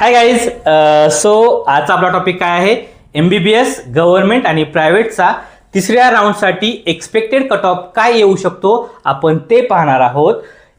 Hi guys so आजचा आपला topic काय आहे? M B B S government आणि प्रायव्हेटचा तिसऱ्या राऊंडसाठी एक्सपेक्टेड कट ऑफ काय येऊ शकतो? आपण ते पाहणार आहोत.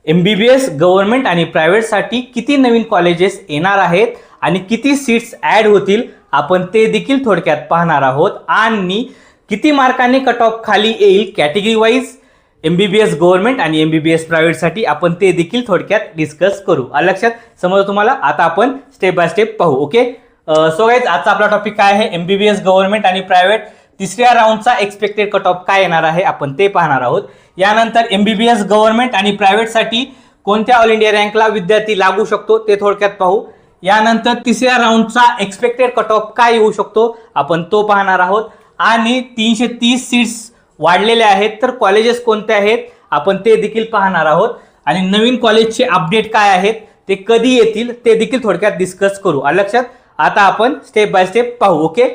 M B B S government आणि प्रायव्हेटसाठी किती नवीन कॉलेजेस येणार आहेत आणि किती सीट्स ॲड होतील? आपण ते देखील थोडक्यात पाहणार आहोत. आणि किती मार्काने कट ऑफ खाली येईल? Category wise M B B S government आणि एम बी बी एस प्रायव्हेटसाठी आपण ते देखील थोडक्यात डिस्कस करू. आलं लक्षात? समजा तुम्हाला? आता आपण स्टेप बाय स्टेप पाहू ओके सो गाईज आजचा आपला टॉपिक काय आहे? M B B S government आणि प्रायव्हेट तिसऱ्या राऊंडचा एक्सपेक्टेड कट ऑफ काय येणार आहे? आपण ते पाहणार आहोत. यानंतर M B B S government आणि प्रायव्हेटसाठी कोणत्या ऑल इंडिया रँकला विद्यार्थी लागू शकतो? ते थोडक्यात पाहू. यानंतर तिसऱ्या राऊंडचा एक्सपेक्टेड कट ऑफ काय येऊ शकतो? आपण तो पाहणार आहोत. आणि तीनशे तीस सीट्स वाढलेले आहेत तर कॉलेजेस कोणते आहेत? आपण ते देखील पाहणार आहोत. आणि नवीन कॉलेजचे अपडेट काय आहेत? ते कधी येतील? ते देखील थोडक्यात डिस्कस करू. आलं लक्षात आता आपण स्टेप बाय स्टेप पाहू ओके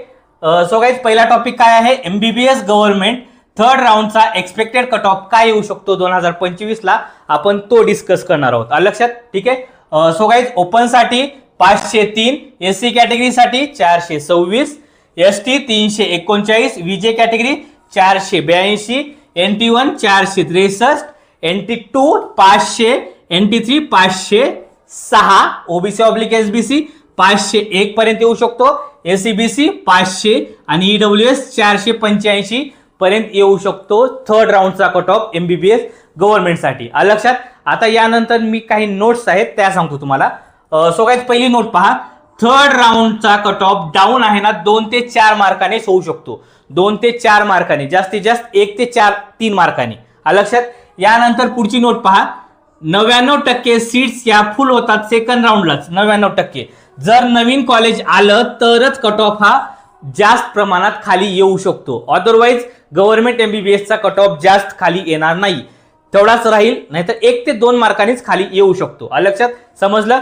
सो गाईज पहिला टॉपिक काय आहे? M B B S government third राऊंडचा expected cut off काय येऊ शकतो दोन हजार पंचवीसला? आपण तो डिस्कस करणार आहोत. लक्षात ठीक आहे? सो गाईज ओपनसाठी पाचशे तीन एस सी कॅटेगरीसाठी चारशे सव्वीस एस टी तीनशे एकोणचाळीस विजे कॅटेगरी चारशे ब्याऐंशी एन टी वन चारशे त्रेसष्ट एन टी टू पाचशे एन टी थ्री पाचशे सहा OBC oblique S B C पाचशे एक पर्यंत येऊ शकतो. एस सी बी सी पाचशे आणि ई ईडब्ल्यू एस चारशे पंच्याऐंशी पर्यंत येऊ शकतो. Third राऊंडचा cut off M B B S गव्हर्नमेंटसाठी लक्षात? आता यानंतर मी काही नोट्स आहेत त्या सांगतो तुम्हाला. सो काय पहिली नोट पहा. थर्ड राऊंडचा कट ऑफ डाऊन आहे ना दोन ते चार मार्कानेच होऊ शकतो. दोन ते चार मार्काने जास्तीत जास्त एक ते चार तीन मार्काने. आलं लक्षात? यानंतर पुढची नोट पहा. नव्याण्णव टक्के सीट्स या फुल होतात सेकंड राऊंडलाच नव्याण्णव टक्के. जर नवीन कॉलेज आलं तरच कट ऑफ हा जास्त प्रमाणात खाली येऊ शकतो. अदरवाईज गव्हर्नमेंट एमबीबीएसचा कट ऑफ जास्त खाली येणार नाही. तेवढाच राहील नाहीतर एक ते दोन मार्कानेच खाली येऊ शकतो. लक्षात? समजलं?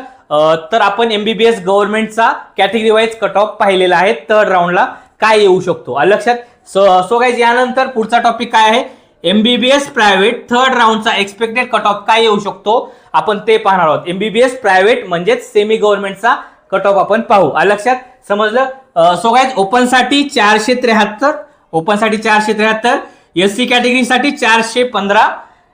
तर आपण एमबीबीएस गव्हर्नमेंटचा कॅटेगरी वाईज कट ऑफ पाहिलेला आहे थर्ड राऊंडला काय येऊ शकतो? लक्षात? सो सो गाईज यानंतर पुढचा टॉपिक काय आहे? एमबीबीएस प्रायव्हेट थर्ड राऊंडचा एक्सपेक्टेड कट ऑफ काय येऊ शकतो? आपण ते पाहणार आहोत. एमबीबीएस प्रायव्हेट म्हणजेच सेमी गव्हर्नमेंटचा कट ऑफ आपण पाहू. लक्षात? समजलं? सो गाईज ओपनसाठी चारशे त्र्याहत्तर ओपनसाठी चारशे त्र्याहत्तर एस सी कॅटेगरीसाठी चारशे पंधरा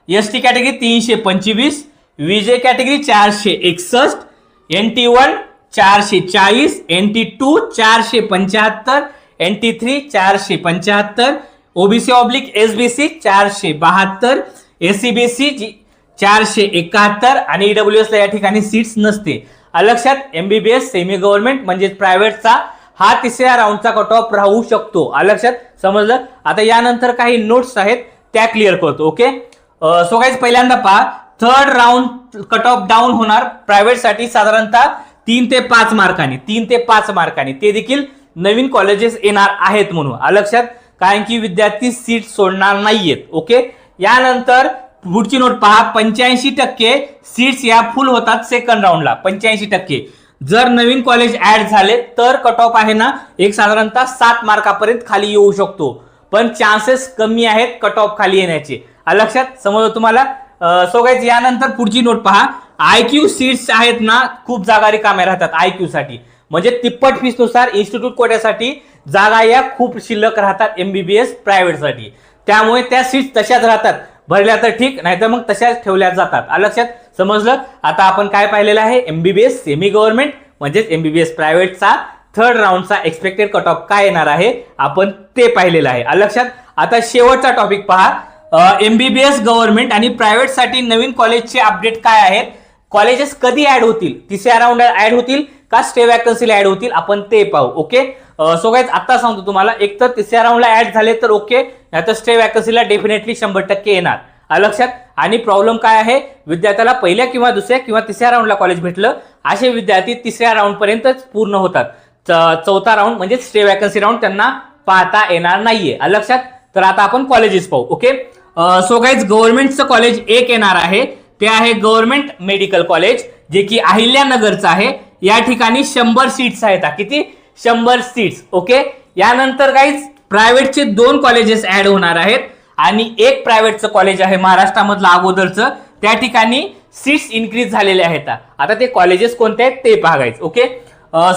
एस टी कॅटेगरी तीनशे पंचवीस विजे कॅटेगरी चारशे एकसष्ट एन टी वन चारशे चाळीस एन टी टू चारशे पंच्याहत्तर एन टी थ्री चारशे पंच्याहत्तर OBC oblique S B C चारशे बहात्तर एस सी बी सी चारशे एकाहत्तर आणि ईडब्ल्यू एसला या ठिकाणी सीट्स नसते. आलं लक्षात एमबीबीएस सेमी गव्हर्नमेंट म्हणजेच प्रायव्हेटचा हा तिसऱ्या राऊंडचा कट ऑफ राहू शकतो. अलक्षात लक्षात समजलं? आता यानंतर काही नोट्स आहेत त्या क्लिअर करतो ओके सो गाईज पहिल्यांदा पहा third round cut off down होणार. प्रायव्हेटसाठी साधारणतः तीन ते पाच मार्कांनी तीन ते पाच मार्कांनी. ते देखील नवीन कॉलेजेस येणार आहेत म्हणून. लक्षात कारण की विद्यार्थी सीट सोडणार नाहीयेत. ओके यानंतर पुढची नोट पहा. पंच्याऐंशी टक्के सीट्स या फुल होतात सेकंड राऊंडला पंच्याऐंशी टक्के. जर नवीन कॉलेज ऍड झाले तर कट ऑफ आहे ना एक साधारणतः सात मार्कापर्यंत खाली येऊ शकतो. पण चान्सेस कमी आहेत कट ऑफ खाली येण्याचे. लक्षात? समजलं तुम्हाला? सो गाईज यानंतर पुढची नोट पहा. आय क्यू सीट्स आहेत ना खूप जागा रिकाम्या राहतात आयक्यू साठी. म्हणजे तिप्पट फीसनुसार इन्स्टिट्यूट कोट्यासाठी जागा या खूप शिल्लक राहतात एमबीबीएस प्रायव्हेटसाठी त्यामुळे त्या सीट्स तशाच राहतात. भरल्या तर ठीक नाहीतर मग तशाच ठेवल्या जातात. लक्षात? समजलं? आता आपण काय पाहिलेलं आहे? एमबीबीएस सेमी गव्हर्नमेंट म्हणजेच एमबीबीएस प्रायव्हेटचा थर्ड राऊंडचा एक्सपेक्टेड कट ऑफ काय येणार आहे? आपण ते पाहिलेलं आहे. लक्षात? आता शेवटचा टॉपिक पहा. एमबीबीएस गव्हर्नमेंट आणि प्रायव्हेटसाठी नवीन कॉलेजचे अपडेट काय आहेत? कॉलेजेस कधी ऍड होतील? तिसऱ्या राऊंड ऍड होतील का स्टे वॅकन्सीला ऍड होतील? आपण ते पाहू ओके सो गाईज आता सांगतो तुम्हाला एक तर तिसऱ्या राऊंडला ऍड झाले तर ओके नाहीतर स्टे वॅकन्सीला डेफिनेटली शंभर टक्के येणार. आलं लक्षात? आणि प्रॉब्लेम काय आहे? विद्यार्थ्याला पहिल्या किंवा दुसऱ्या किंवा तिसऱ्या राऊंडला कॉलेज भेटलं असे विद्यार्थी तिसऱ्या राऊंडपर्यंतच पूर्ण होतात. चौथा राऊंड म्हणजे स्टे वॅकन्सी राऊंड त्यांना पाहता येणार नाहीये. लक्षात? तर आता आपण कॉलेजेस पाहू ओके सो गाईज गव्हर्नमेंटचं कॉलेज एक येणार आहे. ते आहे गव्हर्नमेंट मेडिकल कॉलेज जे की अहिल्यानगरचं आहे. या ठिकाणी शंभर सीट्स आहेत. किती? शंभर सीट्स ओके यानंतर गाईज प्रायव्हेटचे दोन कॉलेजेस ऍड होणार आहेत. आणि एक प्रायव्हेटचं कॉलेज आहे महाराष्ट्रामधलं अगोदरचं. त्या ठिकाणी सीट्स इन्क्रीज झालेले आहेत. आता ते कॉलेजेस कोणते आहेत ते पाहायचं okay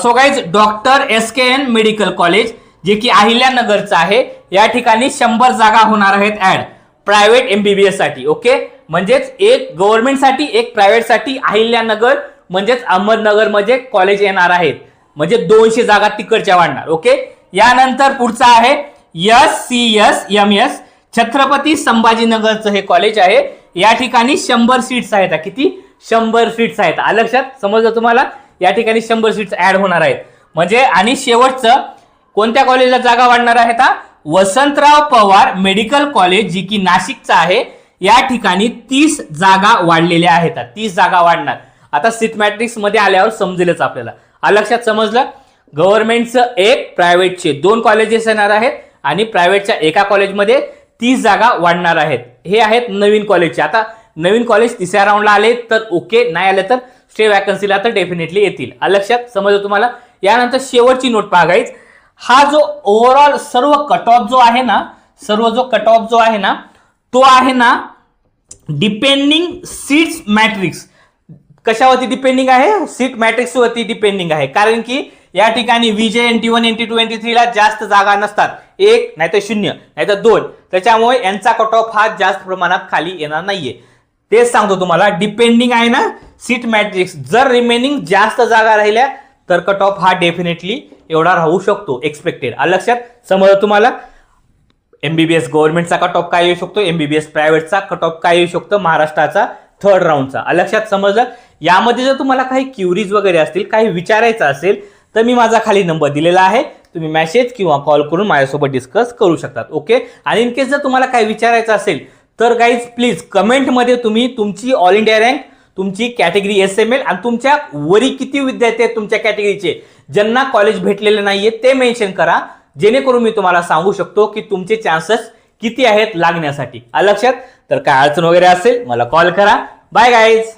so guys doctor S K N medical college जे की अहिल्यानगरचं आहे. या ठिकाणी शंभर जागा होणार आहेत ऍड प्रायव्हेट एमबीबीएससाठी ओके म्हणजेच एक गव्हर्नमेंटसाठी एक प्रायव्हेटसाठी अहिल्यानगर म्हणजेच अहमदनगरमध्ये कॉलेज येणार आहेत. म्हणजे दोनशे जागा तिकडच्या वाढणार ओके यानंतर पुढचं आहे S C S M S Chhatrapati संभाजीनगरचं हे कॉलेज आहे. या ठिकाणी शंभर सीट्स आहेत. किती? शंभर सीट्स आहेत. लक्षात? समजलं तुम्हाला? या ठिकाणी शंभर सीट्स ऍड होणार आहेत. म्हणजे आणि शेवटचं कोणत्या कॉलेजला जागा वाढणार आहेत वसंतराव पवार मेडिकल कॉलेज जी की नाशिकचं आहे या ठिकाणी तीस जागा वाढलेल्या आहेत. तीस जागा वाढणार. आता सीट मॅट्रिक्समध्ये आल्यावर समजेलच आपल्याला. लक्षात समजलं? गव्हर्नमेंटचं एक प्रायव्हेटचे दोन कॉलेजेस येणार आहेत आणि प्रायव्हेटच्या एका कॉलेजमध्ये तीस जागा वाढणार आहेत. हे आहेत नवीन कॉलेजचे आता नवीन कॉलेज तिसऱ्या राऊंडला आले तर ओके नाही आले तर स्टे वॅकन्सीला तर डेफिनेटली येतील. लक्षात समजलं तुम्हाला? यानंतर शेवटची नोट पाहायच हा जो ओव्हरऑल सर्व कट ऑफ जो आहे ना सर्व जो कट ऑफ जो आहे ना तो आहे ना डिपेंडिंग सीट्स मॅट्रिक्स कशावरती डिपेंडिंग आहे? सीट मॅट्रिक्स वरती डिपेंडिंग आहे. कारण की या ठिकाणी VJ N T one N T two N T थ्रीला जास्त जागा नसतात. एक नाहीतर शून्य नाहीतर दोन. त्याच्यामुळे यांचा कट ऑफ हा जास्त प्रमाणात खाली येणार नाहीये. तेच सांगतो तुम्हाला डिपेंडिंग आहे ना सीट मॅट्रिक्स जर रिमेनिंग जास्त जागा राहिल्या तर कट ऑफ हा डेफिनेटली एवढा राहू शकतो एक्सपेक्टेड आलं लक्षात? समजा तुम्हाला? एमबीबीएस गव्हर्नमेंटचा कट ऑफ काय येऊ शकतो? एमबीबीएस प्रायव्हेटचा कट ऑफ काय येऊ शकतो? महाराष्ट्राचा थर्ड राऊंडचा लक्षात समजलं? यामध्ये जर तुम्हाला काही क्युरीज वगैरे असतील काही विचारायचं असेल तर मी माझा खाली नंबर दिलेला आहे. तुम्ही मेसेज किंवा कॉल करून माझ्यासोबत डिस्कस करू शकतात ओके आणि इन केस जर तुम्हाला काही विचारायचं असेल तर गाईज प्लीज कमेंटमध्ये तुम्ही तुमची ऑल इंडिया रँक तुमची कॅटेगरी एस एम एल आणि तुमच्या वरी किती विद्यार्थी आहेत तुमच्या कॅटेगरीचे ज्यांना कॉलेज भेटलेले नाहीये ते मेन्शन करा. जेणेकरून मी तुम्हाला सांगू शकतो की तुमचे चान्सेस किती आहेत लागण्यासाठी. लक्षात? तर काय अडचण वगैरे असेल मला कॉल करा. Bye guys